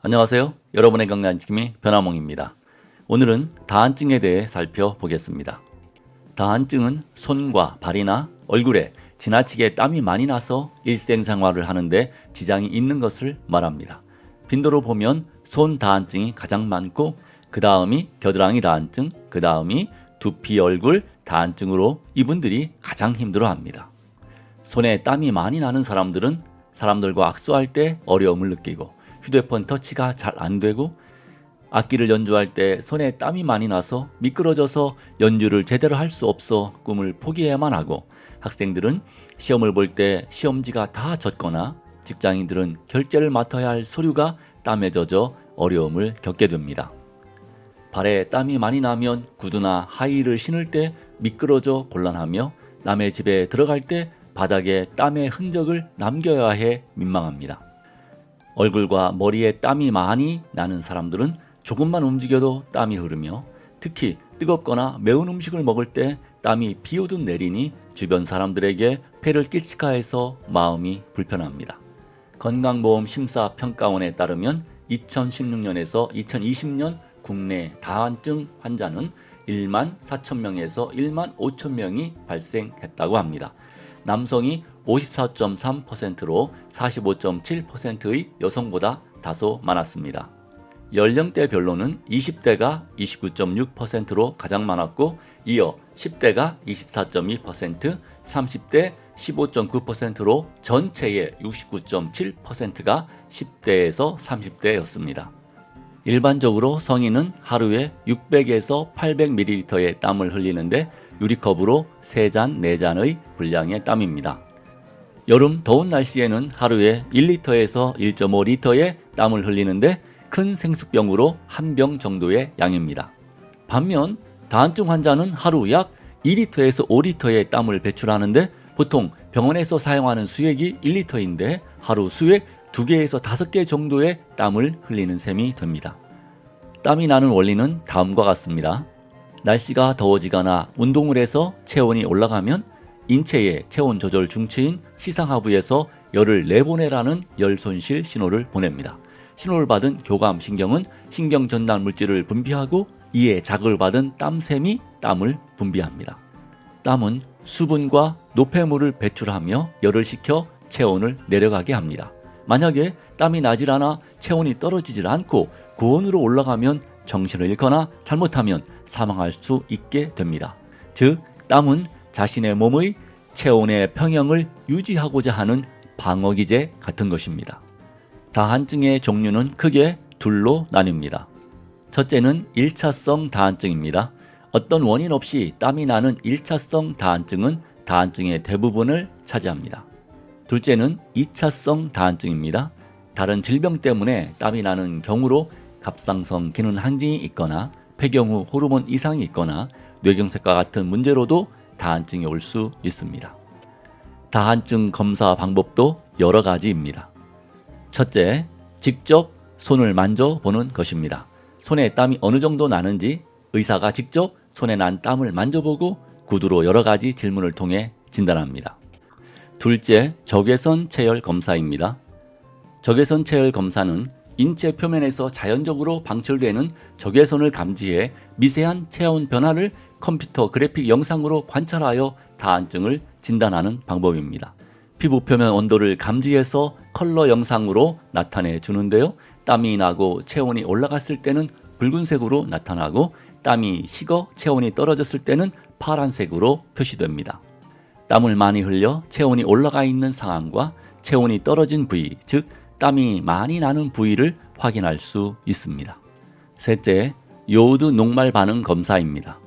안녕하세요. 여러분의 건강지킴이 변화몽입니다. 오늘은 다한증에 대해 살펴보겠습니다. 다한증은 손과 발이나 얼굴에 지나치게 땀이 많이 나서 일생생활을 하는데 지장이 있는 것을 말합니다. 빈도로 보면 손 다한증이 가장 많고 그 다음이 겨드랑이 다한증, 그 다음이 두피 얼굴 다한증으로 이분들이 가장 힘들어합니다. 손에 땀이 많이 나는 사람들은 사람들과 악수할 때 어려움을 느끼고 휴대폰 터치가 잘 안 되고 악기를 연주할 때 손에 땀이 많이 나서 미끄러져서 연주를 제대로 할 수 없어 꿈을 포기해야만 하고 학생들은 시험을 볼 때 시험지가 다 젖거나 직장인들은 결제를 맡아야 할 서류가 땀에 젖어 어려움을 겪게 됩니다. 발에 땀이 많이 나면 구두나 하이힐을 신을 때 미끄러져 곤란하며 남의 집에 들어갈 때 바닥에 땀의 흔적을 남겨야 해 민망합니다. 얼굴과 머리에 땀이 많이 나는 사람들은 조금만 움직여도 땀이 흐르며 특히 뜨겁거나 매운 음식을 먹을 때 땀이 비오듯 내리니 주변 사람들에게 폐를 끼칠까 해서 마음이 불편합니다. 건강보험 심사평가원에 따르면 2016년에서 2020년 국내 다한증 환자는 1만 4천 명에서 1만 5천 명이 발생했다고 합니다. 남성이 54.3%로 45.7%의 여성보다 다소 많았습니다. 연령대별로는 20대가 29.6%로 가장 많았고 이어 10대가 24.2%, 30대 15.9%로 전체의 69.7%가 10대에서 30대였습니다. 일반적으로 성인은 하루에 600에서 800ml의 땀을 흘리는데 유리컵으로 3잔, 4잔의 분량의 땀입니다. 여름 더운 날씨에는 하루에 1리터에서 1.5리터의 땀을 흘리는데 큰 생수병으로 한 병 정도의 양입니다. 반면 다한증 환자는 하루 약 2리터에서 5리터의 땀을 배출하는데 보통 병원에서 사용하는 수액이 1리터인데 하루 수액 2개에서 5개 정도의 땀을 흘리는 셈이 됩니다. 땀이 나는 원리는 다음과 같습니다. 날씨가 더워지거나 운동을 해서 체온이 올라가면 인체의 체온 조절 중추인 시상하부에서 열을 내보내라는 열 손실 신호를 보냅니다. 신호를 받은 교감 신경은 신경 전달 물질을 분비하고 이에 자극을 받은 땀샘이 땀을 분비합니다. 땀은 수분과 노폐물을 배출하며 열을 식혀 체온을 내려가게 합니다. 만약에 땀이 나질 않아 체온이 떨어지질 않고 고온으로 올라가면 정신을 잃거나 잘못하면 사망할 수 있게 됩니다. 즉, 땀은 자신의 몸의 체온의 평형을 유지하고자 하는 방어기제 같은 것입니다. 다한증의 종류는 크게 둘로 나뉩니다. 첫째는 1차성 다한증입니다. 어떤 원인 없이 땀이 나는 1차성 다한증은 다한증의 대부분을 차지합니다. 둘째는 2차성 다한증입니다. 다른 질병 때문에 땀이 나는 경우로 갑상선 기능 항진이 있거나 폐경 후 호르몬 이상이 있거나 뇌경색과 같은 문제로도 다한증이 올 수 있습니다. 다한증 검사 방법도 여러 가지입니다. 첫째, 직접 손을 만져보는 것입니다. 손에 땀이 어느 정도 나는지 의사가 직접 손에 난 땀을 만져보고 구두로 여러 가지 질문을 통해 진단합니다. 둘째, 적외선 체열 검사입니다. 적외선 체열 검사는 인체 표면에서 자연적으로 방출되는 적외선을 감지해 미세한 체온 변화를 컴퓨터 그래픽 영상으로 관찰하여 다한증을 진단하는 방법입니다. 피부 표면 온도를 감지해서 컬러 영상으로 나타내 주는데요. 땀이 나고 체온이 올라갔을 때는 붉은색으로 나타나고 땀이 식어 체온이 떨어졌을 때는 파란색으로 표시됩니다. 땀을 많이 흘려 체온이 올라가 있는 상황과 체온이 떨어진 부위, 즉 땀이 많이 나는 부위를 확인할 수 있습니다. 셋째, 요오드 녹말 반응 검사입니다.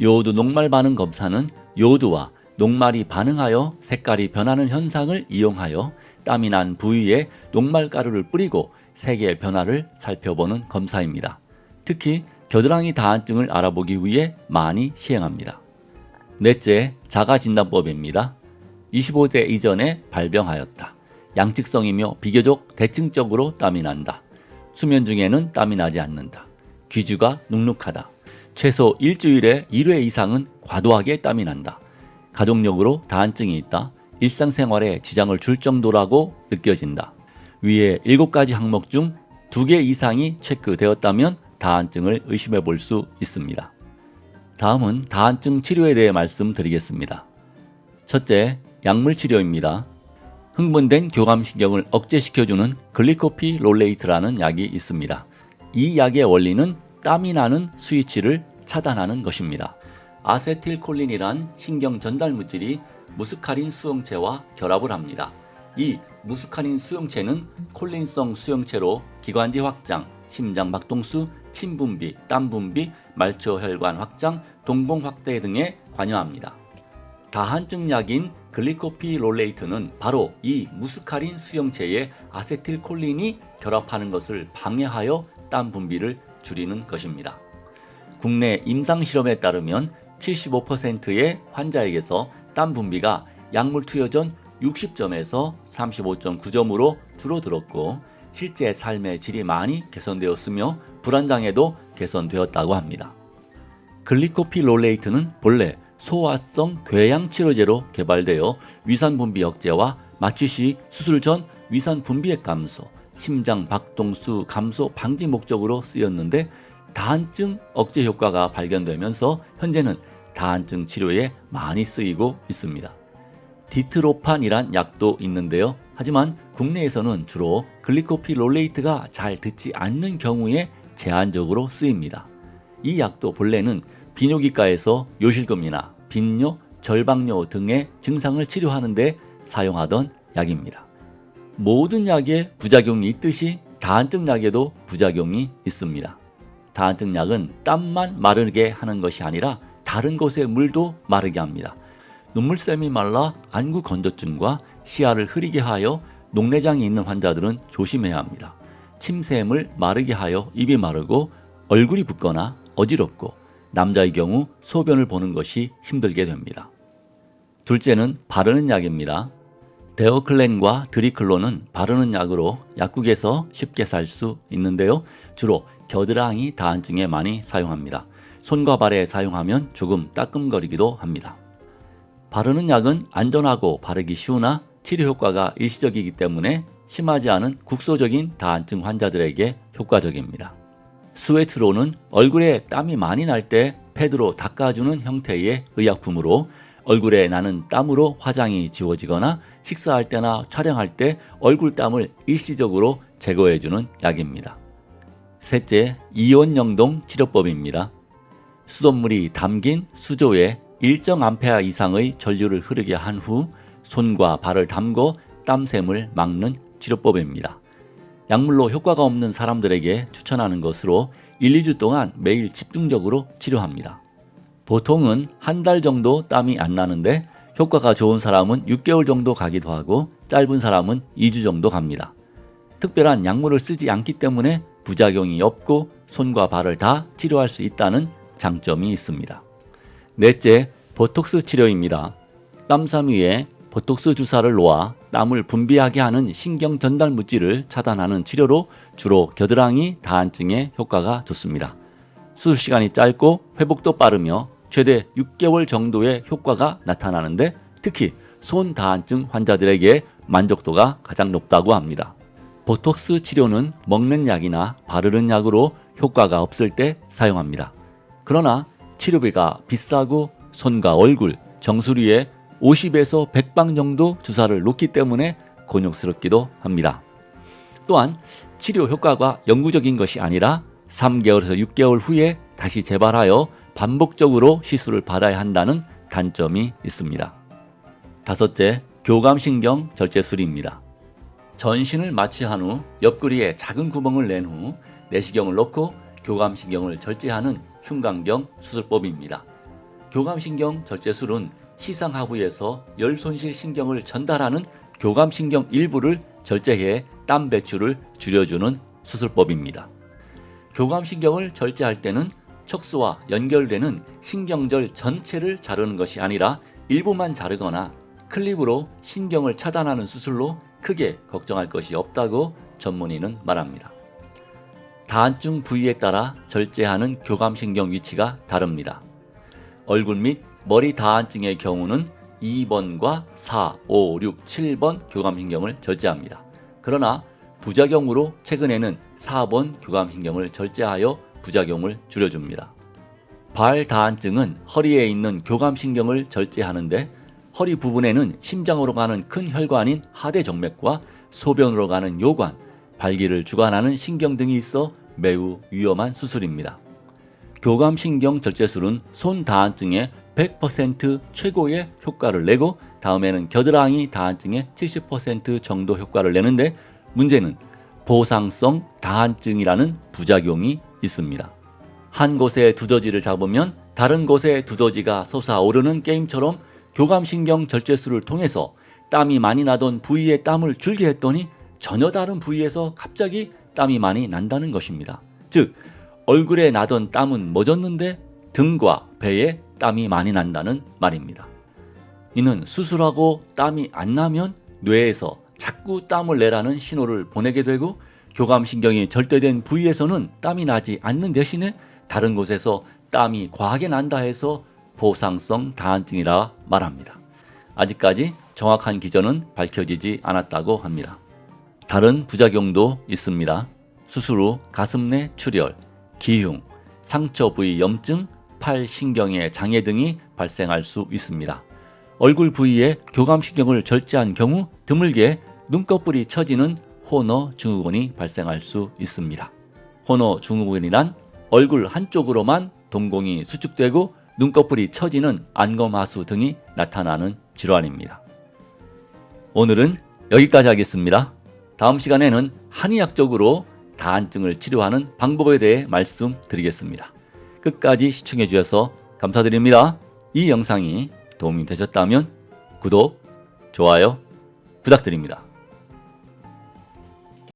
요오드 녹말 반응 검사는 요오드와 녹말이 반응하여 색깔이 변하는 현상을 이용하여 땀이 난 부위에 녹말 가루를 뿌리고 색의 변화를 살펴보는 검사입니다. 특히 겨드랑이 다한증을 알아보기 위해 많이 시행합니다. 넷째, 자가진단법입니다. 25대 이전에 발병하였다. 양측성이며 비교적 대칭적으로 땀이 난다. 수면 중에는 땀이 나지 않는다. 귀주가 눅눅하다. 최소 일주일에 1회 이상은 과도하게 땀이 난다. 가족력으로 다한증이 있다. 일상생활에 지장을 줄 정도라고 느껴진다. 위에 7가지 항목 중두개 이상이 체크되었다면 다한증을 의심해 볼 수 있습니다. 다음은 다한증 치료에 대해 말씀드리겠습니다. 첫째, 약물 치료입니다. 흥분된 교감신경을 억제시켜주는 글리코피 롤레이트라는 약이 있습니다. 이 약의 원리는 땀이 나는 스위치를 차단하는 것입니다. 아세틸콜린이란 신경 전달 물질이 무스카린 수용체와 결합을 합니다. 이 무스카린 수용체는 콜린성 수용체로 기관지 확장, 심장 박동수, 침 분비, 땀 분비, 말초 혈관 확장, 동공 확대 등에 관여합니다. 다한증 약인 글리코피롤레이트는 바로 이 무스카린 수용체에 아세틸콜린이 결합하는 것을 방해하여 땀 분비를 줄이는 것입니다. 국내 임상 실험에 따르면 75%의 환자에게서 땀 분비가 약물 투여 전 60점에서 35.9점으로 줄어들었고 실제 삶의 질이 많이 개선되었으며 불안장애도 개선되었다고 합니다. 글리코피롤레이트는 본래 소화성 궤양 치료제로 개발되어 위산 분비 억제와 마취 시 수술 전 위산 분비액 감소, 심장 박동수 감소 방지 목적으로 쓰였는데 다한증 억제 효과가 발견되면서 현재는 다한증 치료에 많이 쓰이고 있습니다. 디트로판이란 약도 있는데요. 하지만 국내에서는 주로 글리코피롤레이트가 잘 듣지 않는 경우에 제한적으로 쓰입니다. 이 약도 본래는 비뇨기과에서 요실금이나 빈뇨, 절박뇨 등의 증상을 치료하는 데 사용하던 약입니다. 모든 약에 부작용이 있듯이 다한증 약에도 부작용이 있습니다. 다한증 약은 땀만 마르게 하는 것이 아니라 다른 곳의 물도 마르게 합니다. 눈물샘이 말라 안구 건조증과 시야를 흐리게 하여 녹내장이 있는 환자들은 조심해야 합니다. 침샘을 마르게 하여 입이 마르고 얼굴이 붓거나 어지럽고 남자의 경우 소변을 보는 것이 힘들게 됩니다. 둘째는 바르는 약입니다. 데어클렌과 드리클론은 바르는 약으로 약국에서 쉽게 살 수 있는데요. 주로 겨드랑이 다한증에 많이 사용합니다. 손과 발에 사용하면 조금 따끔거리기도 합니다. 바르는 약은 안전하고 바르기 쉬우나 치료 효과가 일시적이기 때문에 심하지 않은 국소적인 다한증 환자들에게 효과적입니다. 스웨트로는 얼굴에 땀이 많이 날 때 패드로 닦아주는 형태의 의약품으로 얼굴에 나는 땀으로 화장이 지워지거나 식사할 때나 촬영할 때 얼굴 땀을 일시적으로 제거해주는 약입니다. 셋째, 이온 영동 치료법입니다. 수돗물이 담긴 수조에 일정 암페아 이상의 전류를 흐르게 한 후 손과 발을 담고 땀샘을 막는 치료법입니다. 약물로 효과가 없는 사람들에게 추천하는 것으로 1, 2주 동안 매일 집중적으로 치료합니다. 보통은 한 달 정도 땀이 안 나는데 효과가 좋은 사람은 6개월 정도 가기도 하고 짧은 사람은 2주 정도 갑니다. 특별한 약물을 쓰지 않기 때문에 부작용이 없고 손과 발을 다 치료할 수 있다는 장점이 있습니다. 넷째, 보톡스 치료입니다. 땀삼 위에 보톡스 주사를 놓아 땀을 분비하게 하는 신경 전달 물질을 차단하는 치료로 주로 겨드랑이 다한증에 효과가 좋습니다. 수술 시간이 짧고 회복도 빠르며 최대 6개월 정도의 효과가 나타나는데 특히 손 다한증 환자들에게 만족도가 가장 높다고 합니다. 보톡스 치료는 먹는 약이나 바르는 약으로 효과가 없을 때 사용합니다. 그러나 치료비가 비싸고 손과 얼굴, 정수리에 50에서 100방 정도 주사를 놓기 때문에 곤욕스럽기도 합니다. 또한 치료 효과가 영구적인 것이 아니라 3개월에서 6개월 후에 다시 재발하여 반복적으로 시술을 받아야 한다는 단점이 있습니다. 다섯째, 교감신경 절제술입니다. 전신을 마취한 후 옆구리에 작은 구멍을 낸 후 내시경을 넣고 교감신경을 절제하는 흉강경 수술법입니다. 교감신경 절제술은 시상하부에서 열손실 신경을 전달하는 교감신경 일부를 절제해 땀 배출을 줄여주는 수술법입니다. 교감신경을 절제할 때는 척수와 연결되는 신경절 전체를 자르는 것이 아니라 일부만 자르거나 클립으로 신경을 차단하는 수술로 크게 걱정할 것이 없다고 전문의는 말합니다. 다한증 부위에 따라 절제하는 교감신경 위치가 다릅니다. 얼굴 및 머리 다한증의 경우는 2번과 4, 5, 6, 7번 교감신경을 절제합니다. 그러나 부작용으로 최근에는 4번 교감신경을 절제하여 부작용을 줄여줍니다. 발 다한증은 허리에 있는 교감신경을 절제하는데 허리 부분에는 심장으로 가는 큰 혈관인 하대정맥과 소변으로 가는 요관, 발기를 주관하는 신경 등이 있어 매우 위험한 수술입니다. 교감신경 절제술은 손 다한증에 100% 최고의 효과를 내고 다음에는 겨드랑이 다한증에 70% 정도 효과를 내는데 문제는 보상성 다한증이라는 부작용이 있습니다. 한 곳에 두더지를 잡으면 다른 곳에 두더지가 솟아오르는 게임처럼 교감신경 절제술을 통해서 땀이 많이 나던 부위에 땀을 줄게 했더니 전혀 다른 부위에서 갑자기 땀이 많이 난다는 것입니다. 즉, 얼굴에 나던 땀은 멎었는데 등과 배에 땀이 많이 난다는 말입니다. 이는 수술하고 땀이 안 나면 뇌에서 자꾸 땀을 내라는 신호를 보내게 되고 교감신경이 절대된 부위에서는 땀이 나지 않는 대신에 다른 곳에서 땀이 과하게 난다 해서 보상성 다한증이라 말합니다. 아직까지 정확한 기전은 밝혀지지 않았다고 합니다. 다른 부작용도 있습니다. 수술 후 가슴 내 출혈, 기흉, 상처 부위 염증, 팔 신경의 장애 등이 발생할 수 있습니다. 얼굴 부위에 교감신경을 절제한 경우 드물게 눈꺼풀이 처지는 호너 증후군이 발생할 수 있습니다. 호너 증후군이란 얼굴 한쪽으로만 동공이 수축되고 눈꺼풀이 처지는 안검하수 등이 나타나는 질환입니다. 오늘은 여기까지 하겠습니다. 다음 시간에는 한의학적으로 다한증을 치료하는 방법에 대해 말씀드리겠습니다. 끝까지 시청해 주셔서 감사드립니다. 이 영상이 도움이 되셨다면 구독, 좋아요 부탁드립니다.